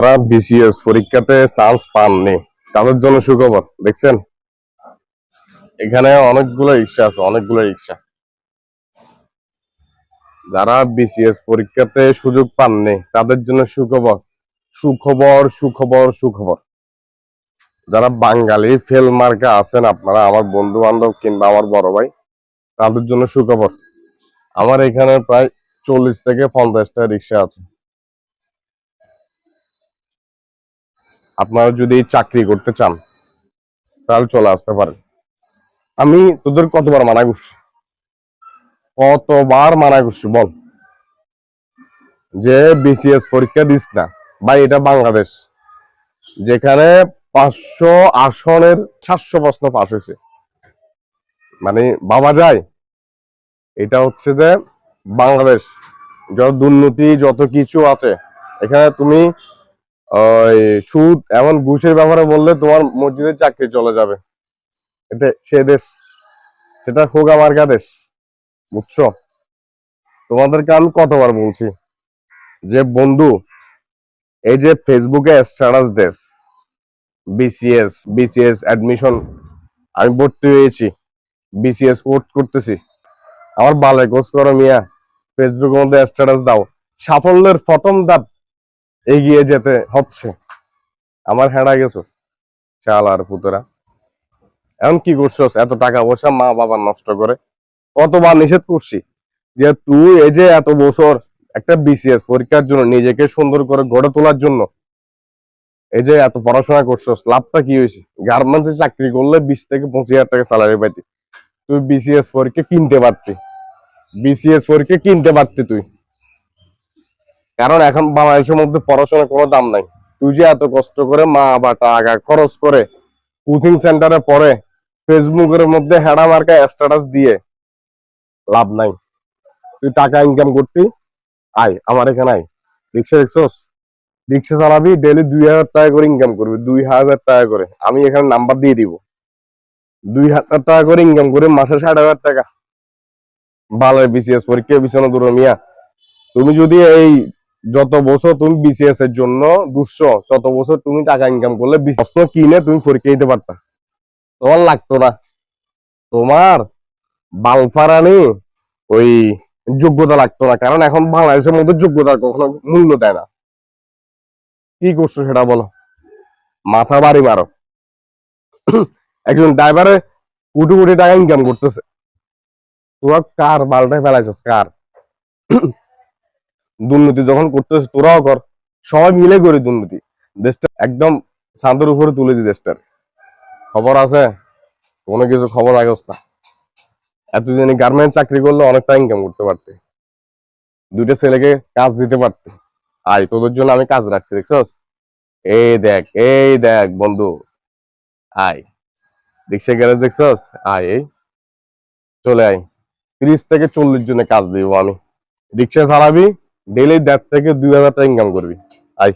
যারা বিসিএস পরীক্ষাতে চান্স পাননি। তাদের জন্য সুখবর, দেখছেন? এখানে অনেকগুলো রিক্সা আছে, অনেকগুলো রিক্সা। যারা বিসিএস পরীক্ষাতে সুযোগ পাননি, তাদের জন্য সুখবর। সুখবর সুখবর সুখবর। যারা বাঙালি ফেল মার্কে আছেন আপনারা, আমার বন্ধু বান্ধব কিংবা আমার বড় ভাই, তাদের জন্য সুখবর। আমার এখানে প্রায় চল্লিশ থেকে পঞ্চাশটা রিক্সা আছে। আপনারা যদি চাকরি করতে চান, তাহলে চলে আসতে পারেন। আমি তোদের কতবার মানা করছি? কতবার মানা করছি বল। যে বিসিএস পরীক্ষা দিস না, ভাই, এটা বাংলাদেশ। যেখানে পাঁচশো আসনের সাতশো প্রশ্ন পাস হয়েছে। মানে বাবা যায়, এটা হচ্ছে যে বাংলাদেশ। যত দুর্নীতি, যত কিছু আছে, এখানে তুমি ওই সুদ এমন ঘুষের ব্যাপারে বললে তোমার মসজিদের চাকরি চলে যাবে। এটা সে দেশ, সেটা হোগা মার্কা দেশ, বুঝছ? তোমাদেরকে আমি কতবার বলছি, যে বন্ধু, এই যে ফেসবুকে স্ট্যাটাস দেশ, বিসিএস বিসিএস অ্যাডমিশন, আমি ভর্তি হয়েছি, বিসিএস কোর্স করতেছি। আমার বালে কোর্স করো মিয়া, ফেসবুকের মধ্যে স্ট্যাটাস দাও। সাফল্যের প্রথম ধাপ এগিয়ে যেতে হচ্ছে। আমার হেঁড়া গেছো। চাল আর পুতরা। এখন কি করছস? এত টাকা পয়সা মা বাবা নষ্ট করে। কতবার নিষেধ করছি যে তুই এই যে এত বছর একটা বিসিএস পরীক্ষার জন্য নিজেকে সুন্দর করে গড়ে তোলার জন্য এই যে এত পড়াশোনা করছস, লাভটা কি হয়েছে? গার্মেন্টসে চাকরি করলে বিশ থেকে পঁচিশ হাজার টাকা স্যালারি পাইতি। তুই বিসিএস পরীক্ষা কিনতে পারতি। বিসিএস পরীক্ষা কিনতে পারতি তুই। কারণ এখন বাংলাদেশের মধ্যে পড়াশোনার কোনো দাম নাই। তুই যে এত কষ্ট করে মা বা টাকা খরচ করে কোচিং সেন্টারে পড়ে ফেসবুকের মধ্যে হেডা মার্কা স্ট্যাটাস দিয়ে লাভ নাই। তুই টাকা ইনকাম করতি, আয়, আমার এখানে আয়। রিক্সা দেখছোস? রিক্সা চালাবি ডেলি দুই হাজার টাকা করে ইনকাম করবি, দুই হাজার টাকা করে। আমি এখানে নাম্বার দিয়ে দিব। দুই হাজার টাকা করে ইনকাম করে মাসে ষাট হাজার টাকা। ভালো বিসিএস পরীক্ষা পিছনে দূর মিয়া। তুমি যদি এই যত বছর তুমি বিসিএস এর জন্য দুশো, তত বছর তুমি টাকা ইনকাম করলে প্রশ্ন কিনে তুমি পরীক্ষা দিতে পারতা। তোমার লাগতো না। তোমার বালফারানি ওই যোগ্যতা লাগতো না, কারণ এখন বাংলাদেশের মধ্যে যোগ্যতার কখনো মূল্য দেয় না। কি করছ সেটা বলো? মাথা বাড়ি মারো। একজন ড্রাইভারে কোটি কোটি টাকা ইনকাম করতেছে। তোরা কার বালটায় ফেলাইছস? কার? দুর্নীতি যখন করতেছে তোরাও কর। সবাই মিলে করি দুর্নীতি। দেশটা একদম শান্তর উপরে তুলে দি দেশটার। খবর আছে? কোনো কিছু খবর আগস না। এতদিন গার্মেন্ট চাকরি করলে অনেকটা ইনকাম করতে পারতে। দুইটা ছেলেকে কাজ দিতে পারতে। আয়, তোদের জন্য আমি কাজ রাখছি, দেখছস? এই দেখ এই দেখ, বন্ধু। আয়। রিক্সা গ্যারেজ দেখছস? আয়, এই। চলে আয়। তিরিশ থেকে চল্লিশ জনে কাজ দিব আমি। রিক্সা চালাবি ডেলি দেড় থেকে দুই হাজার টাকা ইনকাম করবি। আই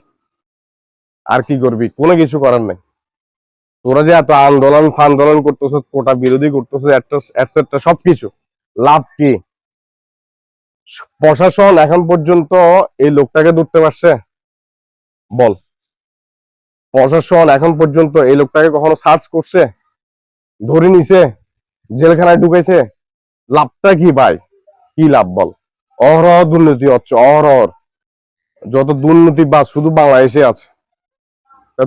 আর কি করবি? কোনো কিছু করার নাই। তোরা যে এত আন্দোলন ফান্দোলন করতেছ, কোটা বিরোধী করতেছ এটসেট্রা সবকিছু। লাভ কি? প্রশাসন এখন পর্যন্ত এই লোকটাকে ধরতে পারছে? বল। প্রশাসন এখন পর্যন্ত এই লোকটাকে কখনো সার্চ করছে? ধরে নিছে? জেলখানায় ঢুকেছে? লাভটা কি ভাই? কি লাভ বল? অহরহ দুর্নীতি হচ্ছে অহরহ যত দুর্নীতি বা শুধু বাংলাদেশে আছে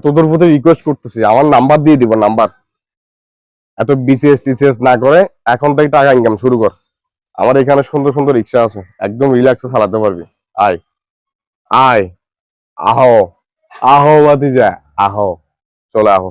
তোদের প্রতি রিকোয়েস্ট করতেছি, আমার নাম্বার দিয়ে দিব নাম্বার এত বিসিএস টিসিএস না করে এখন থেকে টাকা ইনকাম শুরু কর। আমার এখানে সুন্দর সুন্দর রিক্সা আছে, একদম রিল্যাক্সে চালাতে পারবি। আয়। আয়। আহো। আহো বাতি যা আহো। চলে আহো।